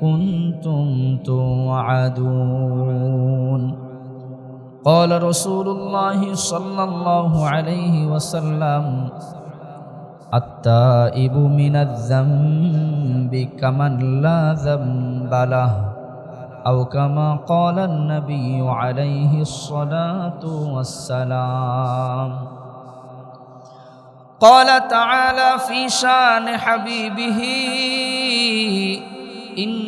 كنتم توعدون قال رسول الله صلى الله عليه وسلم التائب من الذنب كمن لا ذنب له أو كما قال النبي عليه الصلاة والسلام قال تعالى في شان حبيبه إن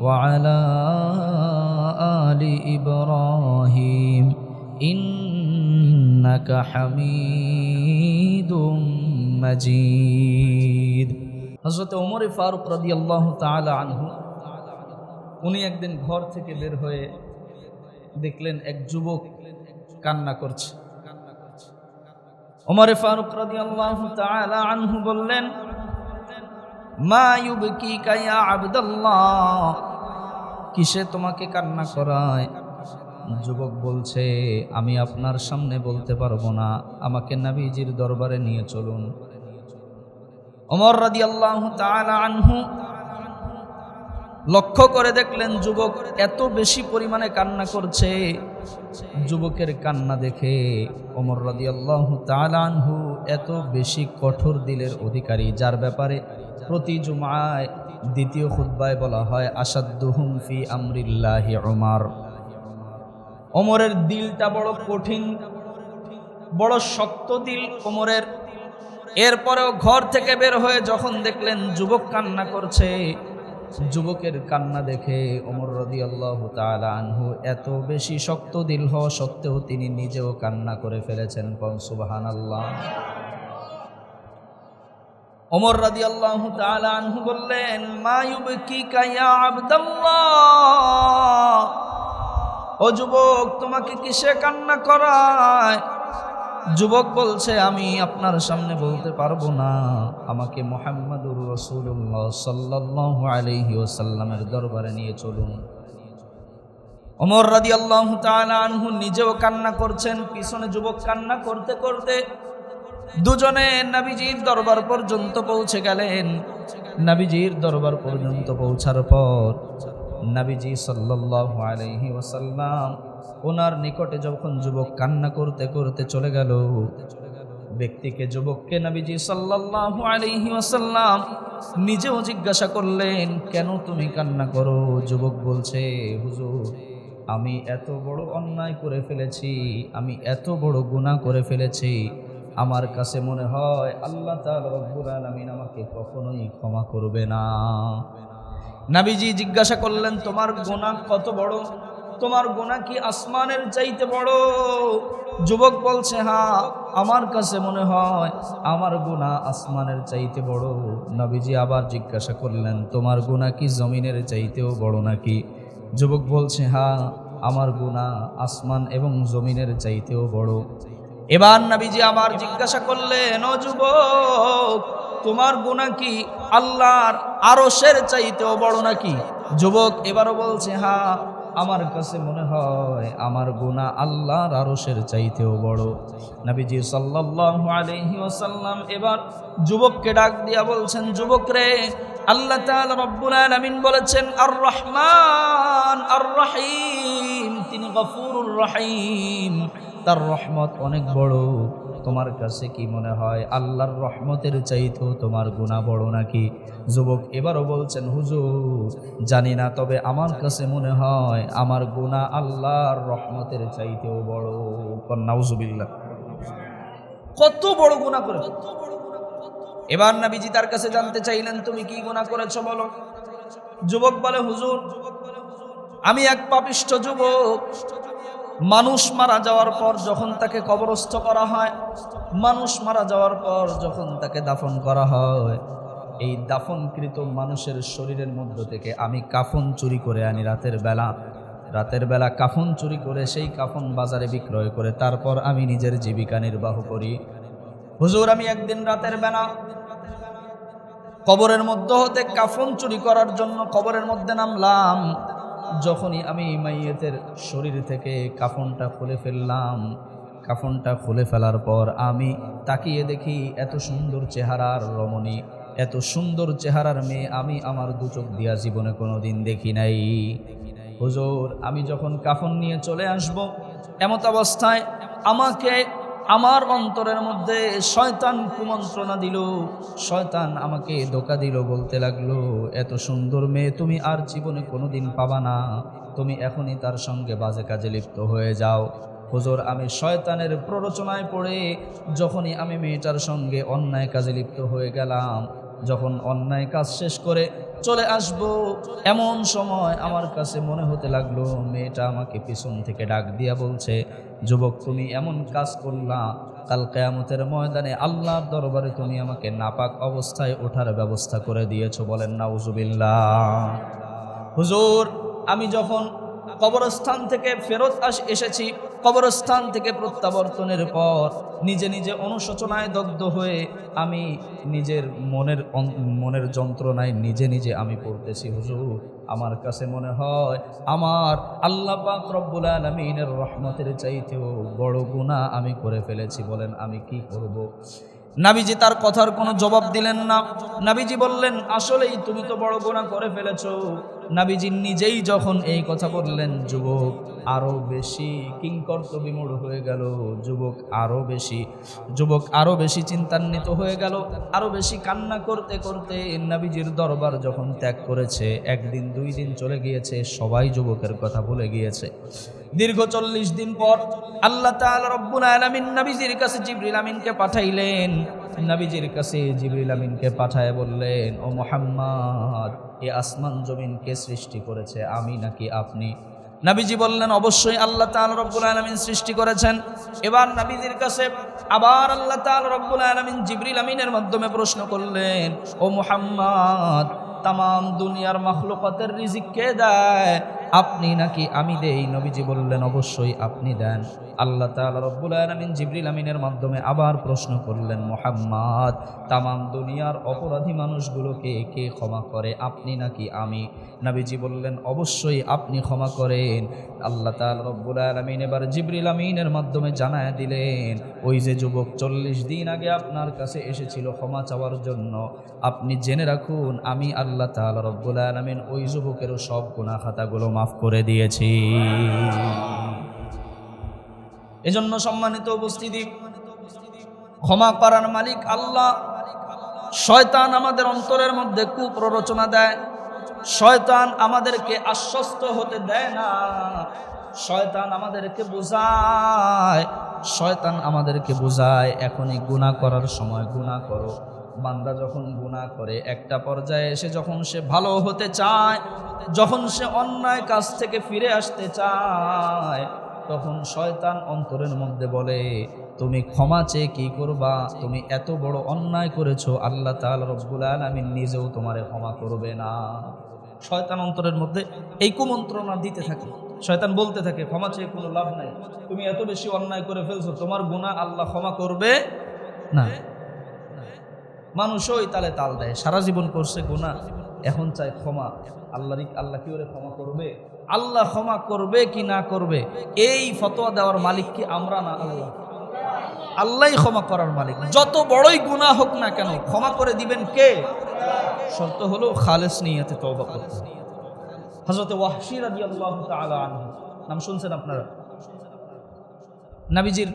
وعلى آل إبراهيم إنك حميد مجيد হজরত ওমর ফারুক রদি আল্লাহ তালা আনহু উনি একদিন ঘর থেকে বের হয়ে দেখলেন এক যুবক কান্না করছে ওমরে ফারুক রদি আল্লাহ তালা আনহু বললেন মা কিসে তোমাকে কান্না করায়? যুবক বলছে, আমি আপনার সামনে বলতে পারব না, আমাকে নাবিজির দরবারে নিয়ে চলুন। ওমর রাদি আল্লাহ আনহু লক্ষ্য করে দেখলেন যুবক এত বেশি পরিমাণে কান্না করছে। যুবকের কান্না দেখে ওমর রাদি আল্লাহ আনহু এত বেশি কঠোর দিলের অধিকারী, যার ব্যাপারে প্রতি জুমায় দ্বিতীয় খুদ্বায় বলা হয় আসাদুহুম ফি আমরিল্লাহি ওমর ওমরের দিলটা বড় কঠিন, বড় শক্ত দিল ওমরের। এরপরেও ঘর থেকে বের হয়ে যখন দেখলেন যুবক কান্না করছে, যুবকের কান্না দেখে ওমর রদি আল্লাহ আনহু এত বেশি শক্ত দিল হওয়া সত্ত্বেও তিনি নিজেও কান্না করে ফেলেছেন কন সুবাহান আল্লাহ ওমর রাদি আল্লাহ আনহু বললেন মায়ুব কি কায়া আবদাল্লাহ? ও যুবক, তোমাকে কিসে কান্না করায়? যুবক বলছে, আমি আপনার সামনে বলতে পারব না। আমাকে মোহাম্মদুর রসুল্লাহ সাল্লাহ আলহি ওসাল্লামের দরবারে নিয়ে চলুন। অমর রাদি আল্লাহ আনহু নিজেও কান্না করছেন, পিছনে যুবক কান্না করতে করতে দুজনে নাবিজির দরবার পর্যন্ত পৌঁছে গেলেন। নাবিজির দরবার পর্যন্ত পৌঁছার পর নাবিজি আলহি ওসাল্লাম ওনার নিকটে যখন যুবক কান্না করতে করতে চলে গেল, ব্যক্তিকে যুবককে নাবিজি সাল্লাহ আলহি ওসাল্লাম নিজেও জিজ্ঞাসা করলেন, কেন তুমি কান্না করো? যুবক বলছে, হুজুর, আমি এত বড় অন্যায় করে ফেলেছি, আমি এত বড় গুণা করে ফেলেছি আমার কাছে মনে হয় আল্লাহ রব্বুল আলমিন আমাকে কখনোই ক্ষমা করবে না। নাবিজি জিজ্ঞাসা করলেন, তোমার গোনা কত বড়? তোমার গোনা কি আসমানের চাইতে বড়? যুবক বলছে হ্যাঁ আমার কাছে মনে হয় আমার গুণা আসমানের চাইতে বড়। নবীজি আবার জিজ্ঞাসা করলেন, তোমার গুণা কি জমিনের চাইতেও বড় নাকি? যুবক বলছে হ্যাঁ আমার গুণা আসমান এবং জমিনের চাইতেও বড়। এবার নাবিজি আবার জিজ্ঞাসা করলেন, ও যুবক, তোমার গুণা কি আল্লাহর আরশের চাইতেও বড় নাকি? যুবক এবারও বলছে হ্যাঁ আমার কাছে মনে হয় আমার গুণা আল্লাহর আরশের চাইতেও বড়। নবীজি সাল্লাল্লাহু আলাইহি ওয়াসাল্লাম এবার যুবককে ডাক দিয়া বলছেন, যুবক রে, আল্লাহ আলামিন বলেছেন আর রহমান আর রহিম তিনি গফুরুর রহিম। তার রহমত অনেক বড়। তোমার কাছে কি মনে হয় আল্লাহর রহমতের চাইতেও তোমার গুণা বড় নাকি? যুবক এবারও বলছেন, হুজুর, জানি না, তবে আমার কাছে মনে হয় আমার গুণা আল্লাহর রহমতের চাইতেও বড়। নাউজুবিল্লাহ। কত বড় গুণা করে এবার নাবিজি তার কাছে জানতে চাইলেন, তুমি কি গুণা করেছ বলো? যুবক বলে, হুজুর, আমি এক পাপিষ্ঠ যুবক। মানুষ মারা যাওয়ার পর যখন তাকে কবরস্থ করা হয়, মানুষ মারা যাওয়ার পর যখন তাকে দাফন করা হয়, এই দাফনকৃত মানুষের শরীরের মধ্য থেকে আমি কাফন চুরি করে আনি রাতের বেলা। রাতের বেলা কাফন চুরি করে সেই কাফন বাজারে বিক্রয় করে তারপর আমি নিজের জীবিকা নির্বাহ করি। হুজুর, আমি একদিন রাতের বেলা কবরের মধ্য হতে কাফন চুরি করার জন্য কবরের মধ্যে নামলাম। যখনই আমি মাইয়েতের শরীর থেকে কাফনটা খুলে ফেললাম, কাফনটা খুলে ফেলার পর আমি তাকিয়ে দেখি এত সুন্দর চেহারার রমণী, এত সুন্দর চেহারার মেয়ে আমি আমার দু চোখ দিয়া জীবনে কোনো দিন দেখি নাই। হুজুর, আমি যখন কাফন নিয়ে চলে আসব, এমত অবস্থায় আমাকে আমার অন্তরের মধ্যে শয়তান কুমন্ত্রণা দিল। শয়তান আমাকে ধোকা দিল, বলতে লাগল, এত সুন্দর মেয়ে, তুমি আর জীবনে কোনোদিন পাবা না। তুমি এখনই তার সঙ্গে বাজে কাজে লিপ্ত হয়ে যাও। হুজুর, আমি শয়তানের প্ররোচনায় পড়ে যখনই আমি মেয়েটার সঙ্গে অন্যায় কাজে লিপ্ত হয়ে গেলাম, যখন অন্যায় কাজ শেষ করে চলে আসব, এমন সময় আমার কাছে মনে হতে লাগল, মেয়েটা আমাকে পিছন থেকে ডাক দিয়া বলছে যুবক, তুমি এমন কাজ করলা, কাল কেয়ামতের ময়দানে আল্লাহর দরবারে তুমি আমাকে নাপাক অবস্থায় ওঠার ব্যবস্থা করে দিয়েছ বলেন না হুজুর, আমি যখন কবরস্থান থেকে ফেরত আস, এসেছি কবরস্থান থেকে প্রত্যাবর্তনের পর নিজে নিজে অনুশোচনায় দগ্ধ হয়ে আমি নিজের মনের মনের যন্ত্রণায় নিজে নিজে আমি পড়তেছি, হুজুর, আমার কাছে মনে হয় আমার আল্লাহ পাক রব্বুল আলমিনের রহমতের চাইতেও বড় গুণা আমি করে ফেলেছি, বলেন আমি কি করব। নাবিজি তার কথার কোনো জবাব দিলেন না নাবিজি বললেন, আসলেই তুমি তো বড় গোনা করে ফেলেছো নাবিজি নিজেই যখন এই কথা বললেন, যুবক আরও বেশি কিংকর্ত বিমূঢ় হয়ে গেল। যুবক আরও বেশি, যুবক আরও বেশি চিন্তান্বিত হয়ে গেল। আরও বেশি কান্না করতে করতে নাবিজির দরবার যখন ত্যাগ করেছে, একদিন দুই দিন চলে গিয়েছে, সবাই যুবকের কথা ভুলে গিয়েছে। দীর্ঘ চল্লিশ দিন পর আল্লাহ তাআলা নবীজির কাছে জিবরিল আমিনকে পাঠাইলেন। নাবিজির কাছে জিবরিল আমিনকে পাঠায় বললেন, ও মোহাম্মদ, এ আসমান জমিন কে সৃষ্টি করেছে, আমি নাকি আপনি? নাবিজি বললেন, অবশ্যই আল্লাহ তাল রব্বুল আলমিন সৃষ্টি করেছেন। এবার নাবিজির কাছে আবার আল্লাহ তাল রব্বুল আলমিন জিবরিল আমিনের মাধ্যমে প্রশ্ন করলেন, ও মুহাম্মদ তাম দুনিয়ার মখলুকতের রিজিক কে দেয়? আপনি নাকি আমি দেই? নবীজি বললেন, অবশ্যই আপনি দেন। আল্লাহ তাআলা রব্বুল আলামিন জিবরিল আমিনের মাধ্যমে আবার প্রশ্ন করলেন, মোহাম্মদ, তামাম দুনিয়ার অপরাধী মানুষগুলোকে কে ক্ষমা করে? আপনি নাকি আমি? নবীজি বললেন, অবশ্যই আপনি ক্ষমা করেন। আল্লাহ তাআলা রব্বুল আলামিন এবার জিবরিল আমিনের মাধ্যমে জানায় দিলেন, ওই যে যুবক চল্লিশ দিন আগে আপনার কাছে এসেছিল ক্ষমা চাওয়ার জন্য। আপনি জেনে রাখুন, আমি আল্লাহ তাআলা রব্বুল আলামিন ওই যুবকেরও সব গুনাহ খাতাগুলো মাফ করে দিয়েছি। এজন্য সম্মানিত উপস্থিতি, ক্ষমা করার মালিক আল্লাহ। শয়তান আমাদের অন্তরের মধ্যে কুপ্ররোচনা দেয়। শয়তান আমাদেরকে আশ্বস্ত হতে দেয় না। শয়তান আমাদেরকে বোঝায়। শয়তান আমাদেরকে বোঝায়, এখনই গুনাহ করার সময় গুনাহ করো। বান্দা যখন গুনাহ করে, একটা পর্যায়ে এসে যখন সে ভালো হতে চায়, যখন সে অন্যায় কাজ থেকে ফিরে আসতে চায়, তখন শয়তান অন্তরের মধ্যে বলে, তুমি ক্ষমা চেয়ে কি করবা? তুমি এত বড় অন্যায় করেছ, আল্লাহ তাআলা রব্বুল আলামিন নিজেও তোমারে ক্ষমা করবে না। শয়তান অন্তরের মধ্যে এই কুমন্ত্রণা দিতে থাকে। শয়তান বলতে থাকে, ক্ষমা চেয়ে কোনো লাভ নাই। তুমি এত বেশি অন্যায় করে ফেলছো, তোমার গুনাহ আল্লাহ ক্ষমা করবে না। মানুষও ওই তালে তাল দেয়। সারা জীবন করছে গুনাহ, এখন চাই ক্ষমা। আল্লাহ আল্লাহ কি ওরে ক্ষমা করবে? আল্লাহ ক্ষমা করবে কি না করবে? এই ফতোয়া দেওয়ার মালিক কি আমরা না আল্লাহ? আল্লাহই ক্ষমা করার মালিক। যত বড়ই গুনাহ হোক না কেন, ক্ষমা করে দিবেন কে? শর্ত হলো খালেস করতে হজরত নাম শুনছেন আপনারা? নাবিজির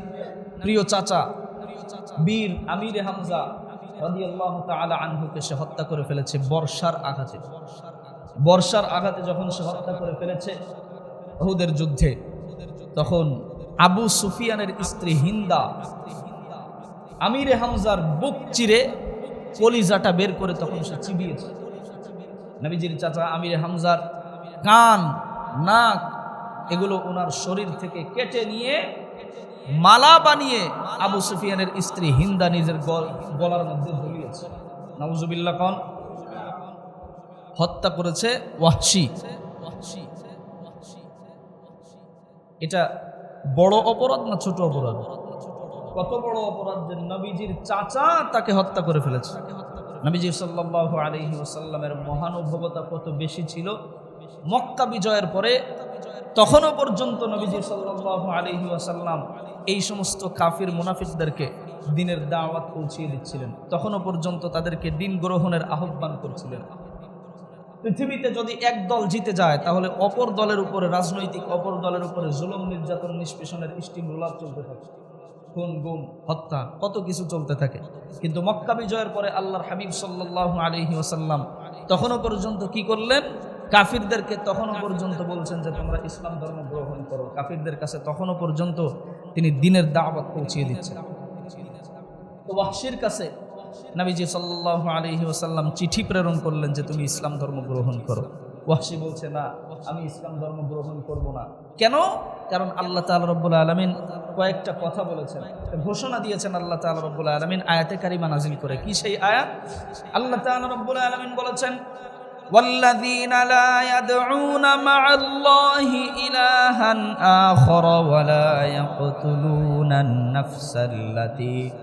প্রিয় চাচা, বীর আমির হামজা রাদিয়াল্লাহু তাআলা আনহুকে সে হত্যা করে ফেলেছে বর্ষার আঘাতে। বর্ষার আঘাতে যখন সে হত্যা করে ফেলেছে ওহুদের যুদ্ধে, তখন আবু সুফিয়ানের স্ত্রী হিন্দা আমিরে হামজার বুক চিরে কলিজাটা বের করে তখন সে চিবিয়েছে। নবীজির চাচা আমিরে হামজার কান, নাক, এগুলো ওনার শরীর থেকে কেটে নিয়ে মালা বানিয়ে আবু সুফিয়ানের স্ত্রী হিন্দা নিজের গল- গলার মধ্যে ঝুলিয়েছে। নওজুবিল্লা কন। হত্যা করেছে ওয়াহশি। এটা বড় অপরাধ না ছোট অপরাধ? কত বড় অপরাধ যে নবীজির চাচা তাকে হত্যা করে ফেলেছে। নবীজি সাল্লাল্লাহু আলাইহি ওয়াসাল্লামের মহানুভবতা কত বেশি ছিল মক্কা বিজয়ের পরে, তখনও পর্যন্ত নবীজি সাল্লাল্লাহু আলাইহি ওয়াসাল্লাম এই সমস্ত কাফির মুনাফিকদেরকে দিনের দাওয়াত পৌঁছিয়ে দিচ্ছিলেন। তখনও পর্যন্ত তাদেরকে দিন গ্রহণের আহ্বান করছিলেন। পৃথিবীতে যদি এক দল জিতে যায়, তাহলে অপর দলের উপরে, রাজনৈতিক অপর দলের উপরে জুলম, নির্যাতন, নিষ্পেষণের স্টিম চলতে থাকে। খুন, গুম, হত্যা, কত কিছু চলতে থাকে। কিন্তু মক্কা বিজয়ের পরে আল্লাহর হাবিব সাল্লাহ আলহি ওসাল্লাম তখনও পর্যন্ত কি করলেন? কাফিরদেরকে তখনও পর্যন্ত বলছেন যে তোমরা ইসলাম ধর্ম গ্রহণ করো। কাফিরদের কাছে তখনও পর্যন্ত তিনি দিনের দাওয়াত পৌঁছিয়ে দিচ্ছেন। তো ওয়াহশির কাছে নবীজি সাল্লাহ আলহি ওসাল্লাম চিঠি প্রেরণ করলেন যে তুমি ইসলাম ধর্ম গ্রহণ করো। ওয়াহশি বলছে, না, আমি ইসলাম ধর্ম গ্রহণ করব না। কেন? কারণ আল্লাহ তাআলা রব্বুল আলমিন কয়েকটা কথা বলেছেন। ঘোষণা দিয়েছেন আল্লাহ তাআলা রব্বুল আলমিন আয়াতে কারিমা নাজিল করে। কি সেই আয়াত? আল্লাহ তাআলা রব্বুল আলমিন বলেছেন والذين لا يدعون مع الله إلها آخر ولا يقتلون النفس التي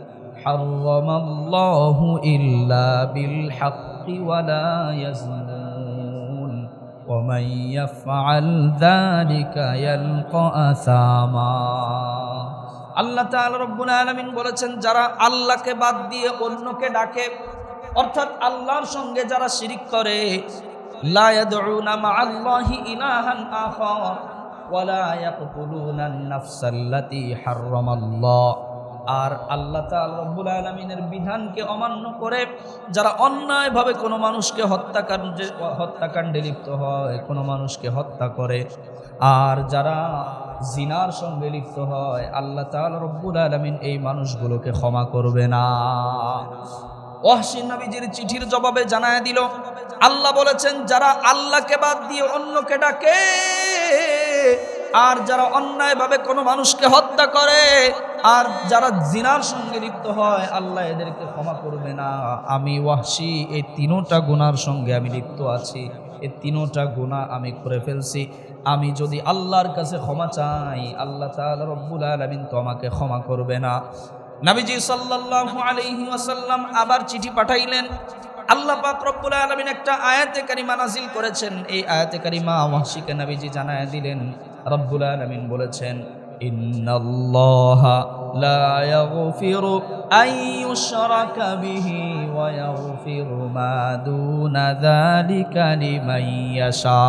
حرم الله إلا بالحق ولا يزنون ومن يفعل ذلك يلقى أثاما আল্লাহ তাআলা রব্বুল আলামিন বলেছেন যারা আল্লাহকে বাদ দিয়ে অন্যকে ডাকে অর্থাৎ আল্লাহর সঙ্গে যারা শিরিক করে আর আল্লাহ রব্বুল আলামিনের বিধানকে অমান্য করে যারা অন্যায়ভাবে কোনো মানুষকে হত্যাকাণ্ডে হত্যাকাণ্ডে লিপ্ত হয়, কোনো মানুষকে হত্যা করে, আর যারা জিনার সঙ্গে লিপ্ত হয়, আল্লাহ তাআলা রব্বুল আলামিন এই মানুষগুলোকে ক্ষমা করবে না। ওয়াহশিন নবীজির চিঠির জবাবে জানায় দিল, আল্লাহ বলেছেন, যারা আল্লাহকে বাদ দিয়ে অন্যকে ডাকে, আর যারা অন্যায়ভাবে কোনো মানুষকে হত্যা করে, আর যারা জিনার সঙ্গে লিপ্ত হয়, আল্লাহ এদেরকে ক্ষমা করবে না। আমি ওয়াহশি, এই তিনোটা গুনার সঙ্গে আমি লিপ্ত আছি, এই তিনোটা গুণা আমি করে ফেলছি। আমি যদি আল্লাহর কাছে ক্ষমা চাই, আল্লাহ তাআলা রব্বুল আলামিন তো আমাকে ক্ষমা করবে না। নবীজি সাল্লাল্লাহু আলাইহি ওয়াসাল্লাম আবার চিঠি পাঠাইলেন। আল্লাহ পাক রব্বুল আলামিন একটা আয়াতে কারিমা নাজিল করেছেন। এই আয়াতে কারিমা ওয়াহশিকে নবীজি জানায় দিলেন, রব্বুল আলামিন বলেছেন, ইন্নাল্লাহা লা ইয়াগফিরু আন ইউশরাকা বিহি ওয়া ইয়াগফিরু মা দুনা যালিকা লিমান ইয়াশা।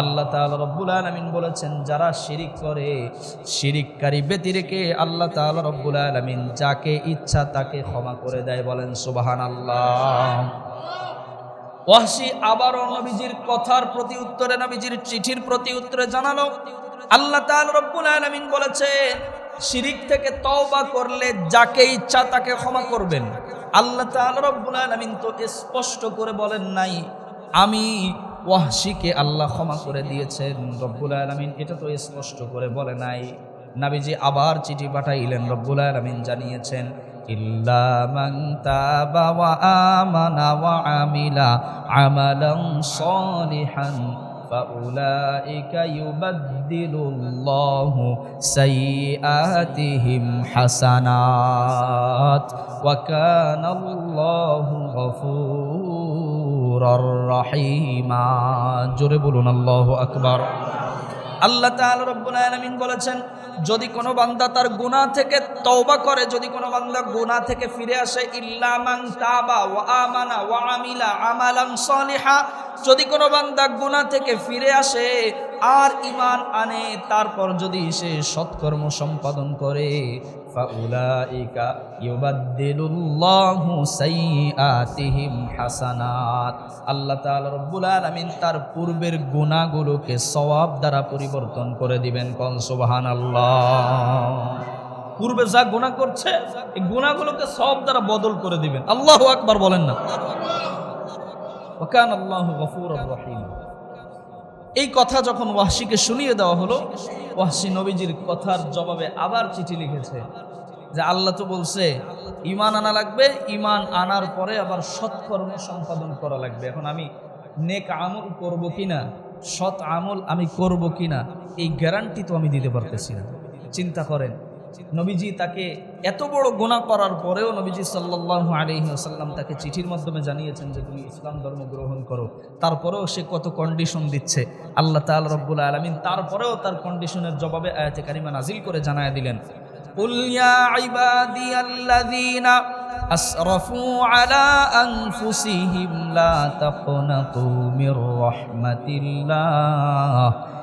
আল্লাহ তাআলা রব্বুল আলামিন বলেছেন, যারা শিরিক করে, শিরিককারী ব্যতি রেখে আল্লাহ তাআলা রব্বুল আলামিন যাকে ইচ্ছা তাকে ক্ষমা করে দেয় বলেন সুবহানাল্লাহ। ওয়াসি আবারও নবীজির কথার প্রতি উত্তরে, নবীজির চিঠির প্রতি উত্তরে জানালো, আল্লাহ তাআলা রব্বুল আলামিন বলেছেন, শিরিক থেকে তওবা করলে যাকে ইচ্ছা তাকে ক্ষমা করবেন। আল্লাহ তাআলা রব্বুল আলামিন তো স্পষ্ট করে বলেন নাই, আমি ওয়াহশিকে আল্লাহ ক্ষমা করে দিয়েছেন। রব্বুল আলামিন এটা তো স্পষ্ট করে বলে নাই। নাবিজি আবার চিঠি পাঠাইলেন, রব্বুল আলামিন জানিয়েছেন মান তাবা জোরে বলুন, আল্লাহ আকবার। আল্লাহ তাআলা বলেছেন, যদি কোনো বান্দা তার গুনাহ থেকে তওবা করে, যদি কোনো বান্দা গুনাহ থেকে ফিরে আসে, ইল্লা মান তাবা ওয়া আমানা ওয়া আমিলা আমালান সালিহা, যদি কোনো বান্দা গুনাহ থেকে ফিরে আসে, আর ঈমান আনে, তারপর যদি সে সৎকর্ম সম্পাদন করে হাসানাত আল্লাহ তাআলা রব্বুল আলামিন তার পূর্বের গুনাহগুলোকে সওয়াব দ্বারা পরিবর্তন করে দিবেন। কোন সুবহানাল্লাহ। পূর্বে যা গুনাহ করছে, এই গুনাহগুলোকে সওয়াব দ্বারা বদল করে দিবেন। আল্লাহু আকবার বলেন না। ওয়াকান আল্লাহু গফুরুর রহিম। এই কথা যখন ওয়াসিকে শুনিয়ে দেওয়া হলো ওয়াসি নবীজির কথার জবাবে আবার চিঠি লিখেছে যে আল্লাহ তো বলছে, ইমান আনা লাগবে, ইমান আনার পরে আবার সৎকর্ম সম্পাদন করা লাগবে। এখন আমি নেক আমল করব কিনা, সৎ আমল আমি করব কিনা, এই গ্যারান্টি তো আমি দিতে পারতেছি না। চিন্তা করেন নবীজি তাকে এত বড় গোনা করার পরেও নবীজি সাল্লাহ আলহি আসাল্লাম তাকে চিঠির মাধ্যমে জানিয়েছেন যে তুমি ইসলাম ধর্ম গ্রহণ করো তারপরেও সে কত কন্ডিশন দিচ্ছে আল্লাহ তাল রব্বুল আলমিন তারপরেও তার কন্ডিশনের জবাবে আয়াতে কারিমা নাজিল করে জানায় দিলেন قل يا عبادي الذين أسرفوا على أنفسهم لا تقنطوا من رحمة الله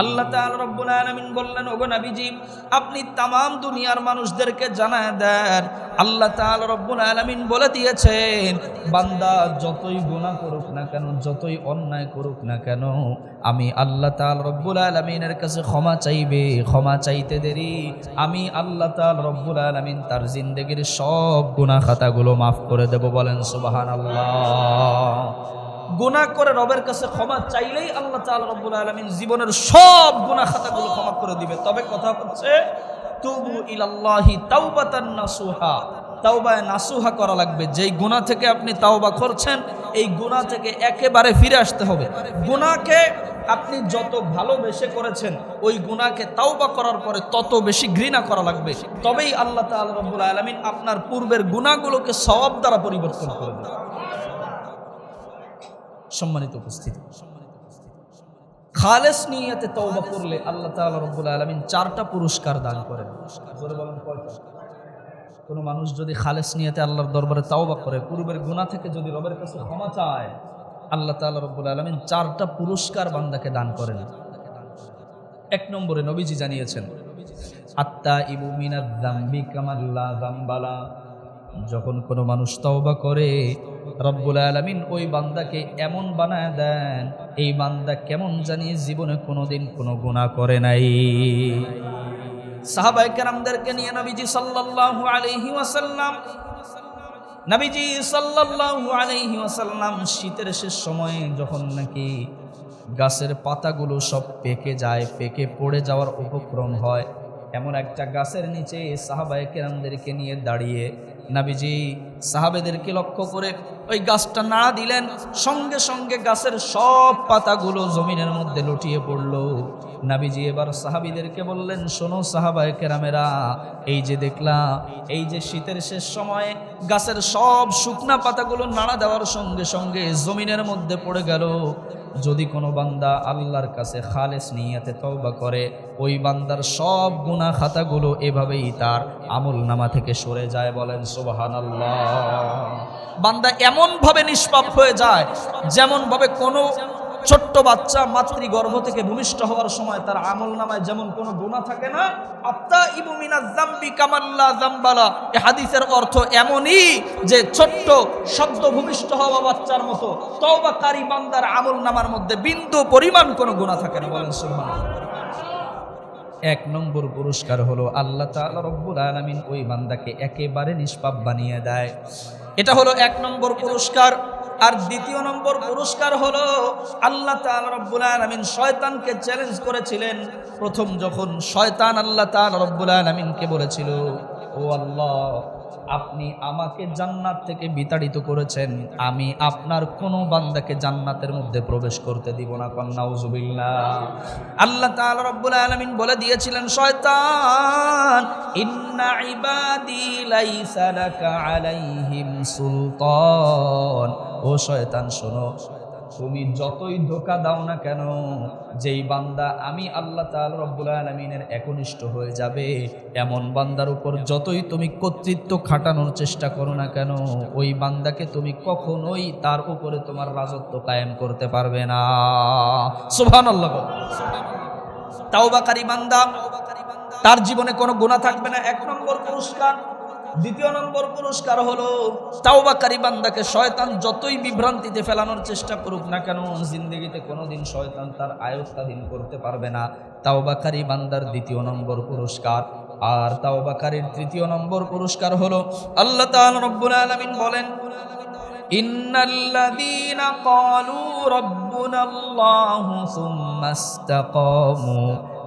আল্লাহ আলামিন বললেন, ওগো নবীজি, আপনি তামাম দুনিয়ার মানুষদেরকে জানায় দেন। আল্লাহ তাআলা রব্বুল আলামিন বলে দিয়েছেন, বান্দা যতই গুনাহ করুক না কেন, যতই অন্যায় করুক না কেন, আমি আল্লাহ তাআলা রব্বুল আলামিনের কাছে ক্ষমা চাইবে, ক্ষমা চাইতে দেরি। আমি আল্লাহ তাআলা রব্বুল আলামিন তার জিন্দেগির সব গুনাহ খাতাগুলো মাফ করে দেব বলেন, সুবহানাল্লাহ। গুনাহ করে রবের কাছে ক্ষমা চাইলেই আল্লাহ তাআলা রব্বুল আলামিন জীবনের সব গুনাহ খাতাগুলো ক্ষমা করে দিবে। তবে কথা হচ্ছে, তুবু ইলাল্লাহি তাওবাতান নাসুহা। তাওবায় নাসুহা করা লাগবে। যেই গুণা থেকে আপনি তাওবা করছেন, এই গুনাহ থেকে একেবারে ফিরে আসতে হবে। গুনাহকে আপনি যত ভালোবেসে করেছেন, ওই গুনাহকে তাওবা করার পরে তত বেশি ঘৃণা করা লাগবে। তবেই আল্লাহ তাআলা রব্বুল আলামিন আপনার পূর্বের গুণাগুলোকে সওয়াব দ্বারা পরিবর্তন করে দেবে সম্মানিত উপস্থিতি। খালেস নিয়তে তওবা করলে আল্লাহ তাআলা রব্বুল আলামিন চারটা পুরস্কার দান করেন। জোরে বলেন কয়টা? কোনো মানুষ যদি খালেস নিয়তে আল্লাহর দরবারে তাওবা করে, পূর্বের গুনাহ থেকে যদি রবের কাছে ক্ষমা চায়, আল্লাহ তাআলা রব্বুল আলামিন চারটা পুরস্কার বান্দাকে দান করেন। এক নম্বরে নবীজি জানিয়েছেন আত্মা ইবু মিনাদ দাম্বি কামাল্লা জাম্বালা যখন কোনো মানুষ তওবা করে রব্বুল আলামিন ওই বান্দাকে এমন বানায় দেন, এই বান্দা কেমন জানি জীবনে কোনোদিন কোনো গুণা করে নাই। সাহাবাই নিয়ে নবীজি সাল্লাল্লাহু আলাইহি ওয়াসাল্লাম, নবীজি সাল্লাল্লাহু আলাইহি ওয়াসাল্লাম শীতের শেষ সময়ে যখন নাকি গাছের পাতাগুলো সব পেকে যায়, পেকে পড়ে যাওয়ার উপক্রম হয়, এমন একটা গাছের নিচে সাহাবায়ে কেরামদেরকে নিয়ে দাঁড়িয়ে নাবিজি, সাহাবেদেরকে লক্ষ্য করে ওই গাছটা নাড়া দিলেন, সঙ্গে সঙ্গে গাছের সব পাতাগুলো জমিনের মধ্যে লুটিয়ে পড়ল। নাবিজি এবার সাহাবিদেরকে বললেন, শোনো সাহাবায়ে কেরামেরা, এই যে দেখলাম এই যে শীতের শেষ সময়ে গাছের সব শুকনা পাতাগুলো নাড়া দেওয়ার সঙ্গে সঙ্গে জমিনের মধ্যে পড়ে গেল। যদি কোনো বান্দা আল্লাহর কাছে খালেস নিয়াতে তওবা করে, ওই বান্দার সব গুণা খাতাগুলো এভাবেই তার আমল নামা থেকে সরে যায় বলেন সুবাহান বান্দা এমনভাবে নিষ্পাপ হয়ে যায়, যেমনভাবে কোনো ছোট্ট বাচ্চা মাতৃগর্ভ থেকে ভূমিষ্ঠ হওয়ার সময় তার আমল নামায় যেমন কোনো গুণা থাকে না আত্মা ইবুমিনা জাম্বি কামাল্লা জাম্বালা এ হাদিসের অর্থ এমনই যে ছোট্ট শব্দ ভূমিষ্ঠ হওয়া বাচ্চার মতো তওবাকারী বান্দার আমল নামার মধ্যে বিন্দু পরিমাণ কোনো গুণা থাকে না, বলেন সুবহানাল্লাহ। এক নম্বর পুরস্কার হলো আল্লাহ রব্বুল আলামিন ওই বান্দাকে একেবারে নিষ্পাপ বানিয়ে দেয়। এটা হলো এক নম্বর পুরস্কার। আর দ্বিতীয় নম্বর পুরস্কার হলো আল্লাহ রব্বুল আলামিন শয়তানকে চ্যালেঞ্জ করেছিলেন। প্রথম যখন শয়তান আল্লাহ রব্বুল আলামিনকে বলেছিল, ও আল্লাহ, আপনি আমাকে জান্নাত থেকে বিতাড়িত করেছেন। আমি আপনার কোনো বান্দাকে জান্নাতের মধ্যে প্রবেশ করতে দিব না। কন্নাউজুবিল্লাহ আল্লাহ তাআলা রব্বুল আলামিন বলে দিয়েছিলেন, শয়তান, ইন্না ইবাদি আলাইহিম সুলতান। ও শয়তান, শোনো। তুমি যতই ধোকা দাও না কেন, যেই বান্দা আমি আল্লাহ তাআলা রব্বুল আলামিনের একনিষ্ঠ হয়ে যাবে, এমন বান্দার উপর যতই তুমি কর্তৃত্ব খাটানোর চেষ্টা করো না কেন, ওই বান্দাকে তুমি কখনোই তার উপরে তোমার রাজত্ব কায়েম করতে পারবে না। সুবহানাল্লাহ তাওবাকারী বান্দা, তার জীবনে কোনো গুণা থাকবে না। এক নম্বর পুরস্কার দ্বিতীয় নম্বর পুরস্কার হলো, তাওবাকারী বান্দাকে শয়তান যতই বিভ্রান্তিতে ফেলানোর চেষ্টা করুক না কেন, জিন্দগিতে কোনোদিন শয়তান তার আয়ত্তাধীন করতে পারবে না। তাওবাকারী বান্দার দ্বিতীয় নম্বর পুরস্কার। আর তাওবাকারীর তৃতীয় নম্বর পুরস্কার হলো, আল্লাহ তাআলা রব্বুল আলামিন বলেন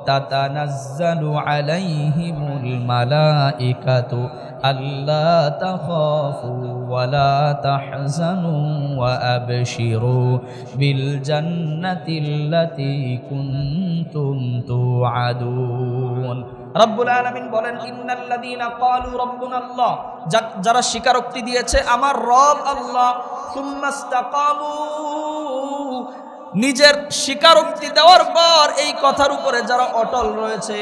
তাতা ক্বালু আলাইহিমুল মালাঈকাতু ألا تخافوا ولا تحزنوا وأبشروا بالجنة التي كنتم توعدون রব্বুল আলামিন বলেন ইন্নাল্লাযীনা ক্বালু রাব্বুনাল্লাহ যা- যারা স্বীকারোক্তি দিয়েছে আমার রব আল্লাহ সুম্মাস্তাকামু নিজের স্বীকারোক্তি দেওয়ার পর এই কথার উপরে যারা অটল রয়েছে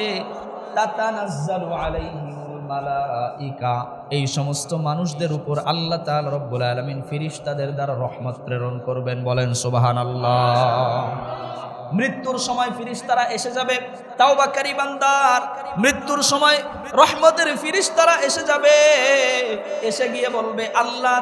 তাতানাজ্জালু আলাইহিমুল মালাইকা এই সমস্ত মানুষদের উপর আল্লাহ তাল রব্বুল আলামিন তাদের দ্বারা রহমত প্রেরণ করবেন, বলেন সোবাহান সুবহানাল্লাহ। মৃত্যুর সময় ফিরিস্তারা এসে যাবে তাওবাকারী বান্দার মৃত্যুর সময় রহমতের ফিরিস্তারা এসে যাবে। এসে গিয়ে বলবে, আল্লাহ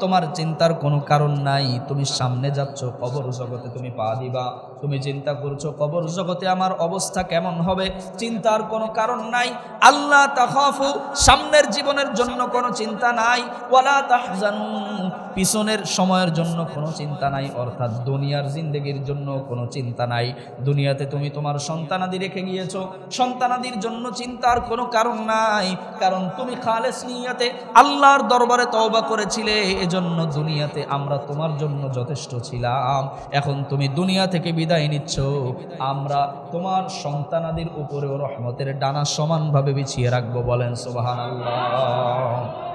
তোমার চিন্তার কোনো কারণ নাই। তুমি সামনে যাচ্ছ, কবর জগতে তুমি পা দিবা। তুমি চিন্তা করছ, কবর জগতে আমার অবস্থা কেমন হবে? চিন্তার কোনো কারণ নাই। আল্লাহ তাখাফু, সামনের জীবনের জন্য কোনো চিন্তা নাই। ওয়ালা তাহজানু, পিছনের সময়ের জন্য কোনো চিন্তা নাই। অর্থাৎ দুনিয়ার জিন্দগির জন্য কোনো চিন্তা নাই। দুনিয়াতে তুমি তোমার সন্তানাদি রেখে গিয়েছো। সন্তানাদির জন্য চিন্তার কোনো কারণ নাই, কারণ তুমি খালেস নিয়াতে আল্লাহর দরবারে তওবা করেছিলে, এজন্য দুনিয়াতে আমরা তোমার জন্য যথেষ্ট ছিলাম। এখন তুমি দুনিয়া থেকে বিদায় নিচ্ছ, আমরা তোমার সন্তানাদির উপরেও রহমতের ডানা সমানভাবে বিছিয়ে রাখব, বলেন সুবহানাল্লাহ।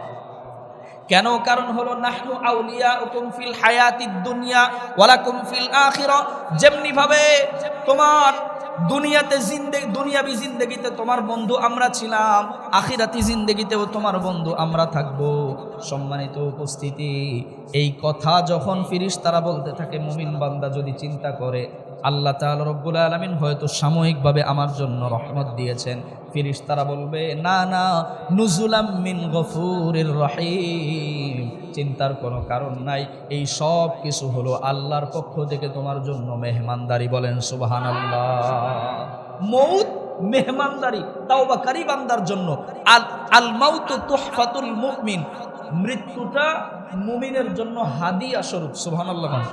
কেন? কারণ হলো, নাহনু আউলিয়া উকুম ফিল হায়াতিদ দুনিয়া ওয়ালাকুম ফিল আখিরা। যেমনি ভাবে তোমার দুনিয়াতে জিন্দে, দুনিয়াবি জিন্দেগিতে তোমার বন্ধু আমরা ছিলাম, আখিরাতি জিন্দেগিতেও তোমার বন্ধু আমরা থাকব। সম্মানিত উপস্থিতি, এই কথা যখন ফিরিস তারা বলতে থাকে, মুমিন বান্দা যদি চিন্তা করে আল্লাহ তাআলা রব্বুল আলামিন হয়তো সাময়িকভাবে আমার জন্য রহমত দিয়েছেন। ফিরিস তারা বলবে, না না, নুজুলাম মিন গফুরির রহিম। চিন্তার কোনো কারণ নাই। এই সব কিছু হলো আল্লাহর পক্ষ থেকে তোমার জন্য মেহমানদারি। বলেন, সুবহানাল্লাহ। মৌত মেহমানদারি তাও বা কারিবান্দার জন্য। আল আল মাউত তুহফাতুল মুমিন। মৃত্যুটা মুমিনের জন্য হাদিয়া স্বরূপ। সুবহানাল্লাহ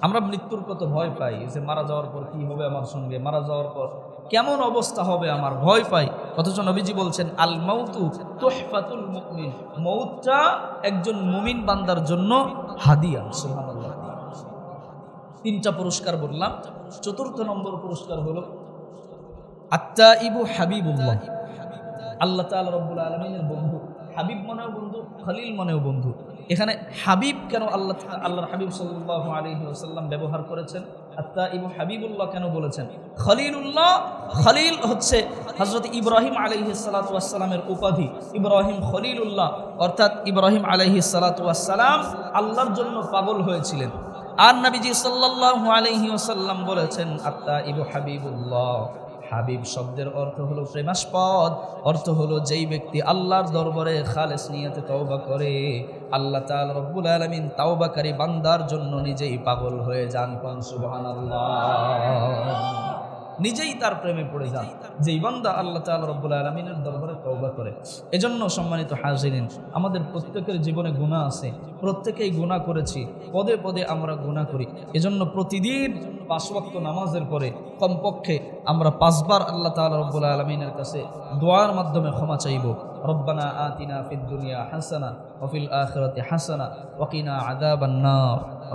আমরা মৃত্যুর কত ভয় পাই যে মারা যাওয়ার পর কি হবে আমার সঙ্গে, মারা যাওয়ার পর কেমন অবস্থা হবে আমার ভয় পাই। অথচ নবীজি বলছেন, আল মাউতু তোহফাতুল মুমিন মৌতটা একজন মুমিন বান্দার জন্য হাদিয়া, সুবহানাল্লাহ। তিনটা পুরস্কার বললাম, চতুর্থ নম্বর পুরস্কার হলো আত্মা ইবু হাবিবুল্লাহ। আল্লাহ তাআলা রব্বুল আলমিনের বন্ধু। হাবিব মনেও বন্ধু, খলিল মনেও বন্ধু। এখানে হাবিব কেন আল্লাহ আল্লাহর হাবিব সাল্লাহ আলহি আসাল্লাম ব্যবহার করেছেন? আত্মা ইবু হাবিবুল্লাহ কেন বলেছেন? খলিলুল্লাহ, খলিল হচ্ছে হজরত ইব্রাহিম আলহি সালাতামের উপাধি। ইব্রাহিম খলিলুল্লাহ, অর্থাৎ ইব্রাহিম আলহি সালাতাম আল্লাহর জন্য পাগল হয়েছিলেন। আর নবীজি সাল্লাহ আলহি ওসাল্লাম বলেছেন আত্মা ইবু হাবিবুল্লাহ। হাবিব শব্দের অর্থ হলো প্রেমাস্পদ। অর্থ হলো যেই ব্যক্তি আল্লাহর দরবারে খালেস নিয়াতে তওবা করে, আল্লাহ তাল রব্বুল আলমিন তাওবাকারী বান্দার জন্য নিজেই পাগল হয়ে যান। পান সুবহানাল্লাহ। নিজেই তার প্রেমে পড়ে যান। যেই বান্দা আল্লাহ তাআলা রব্বুল আলমিনের দরবারে তওবা করে এজন্য সম্মানিত হাজিরিন আমাদের প্রত্যেকের জীবনে গুণা আছে। প্রত্যেকেই গুণা করেছি পদে পদে আমরা গুণা করি। এজন্য প্রতিদিন পাঁচ ওয়াক্ত নামাজের পরে কমপক্ষে আমরা পাঁচবার আল্লাহ তাআলা রব্বুল আলমিনের কাছে দোয়ার মাধ্যমে ক্ষমা চাইব। রব্বানা আতিনা ফিদ দুনিয়া হাসানা ওফিল আখিরাতি হাসানা ওয়াকিনা আযাবান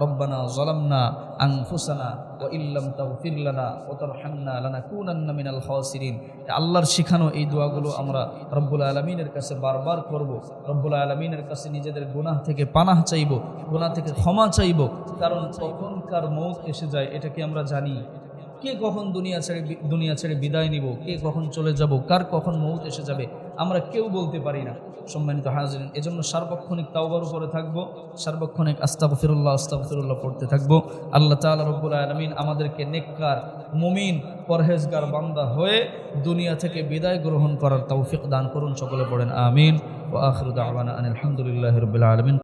রব্বানা জলামনা আংফুসানা ও ইল্লাম তাউফিরলানা ও তরহান্না লানা কুনান্না মিনাল হসিরিন আল্লাহর শিখানো এই দোয়াগুলো আমরা রব্বুল আলমিনের কাছে বারবার করব। রব্বুল আলমিনের কাছে নিজেদের গুনাহ থেকে পানাহ চাইব, গুনাহ থেকে ক্ষমা চাইব, কারণ তখনকার মৌত এসে যায়, এটা কি আমরা জানি? কে কখন দুনিয়া ছেড়ে দুনিয়া ছেড়ে বিদায় নিব? কে কখন চলে যাব? কার কখন মৌত এসে যাবে? আমরা কেউ বলতে পারি না। সম্মানিত হাজরিন, এজন্য সার্বক্ষণিক তাওবার উপরে থাকব, সার্বক্ষণিক আস্তাফিরুল্লাহ আস্তাগফিরুল্লাহ পড়তে থাকব। আল্লাহ তালা রব্বুল আলমিন আমাদেরকে নেককার, মুমিন, পরহেজগার বান্দা হয়ে দুনিয়া থেকে বিদায় গ্রহণ করার তৌফিক দান করুন, সকলে পড়েন আমিন। ও আখরুদ আলমান আলহামদুলিল্লাহ রবিল আলামিন।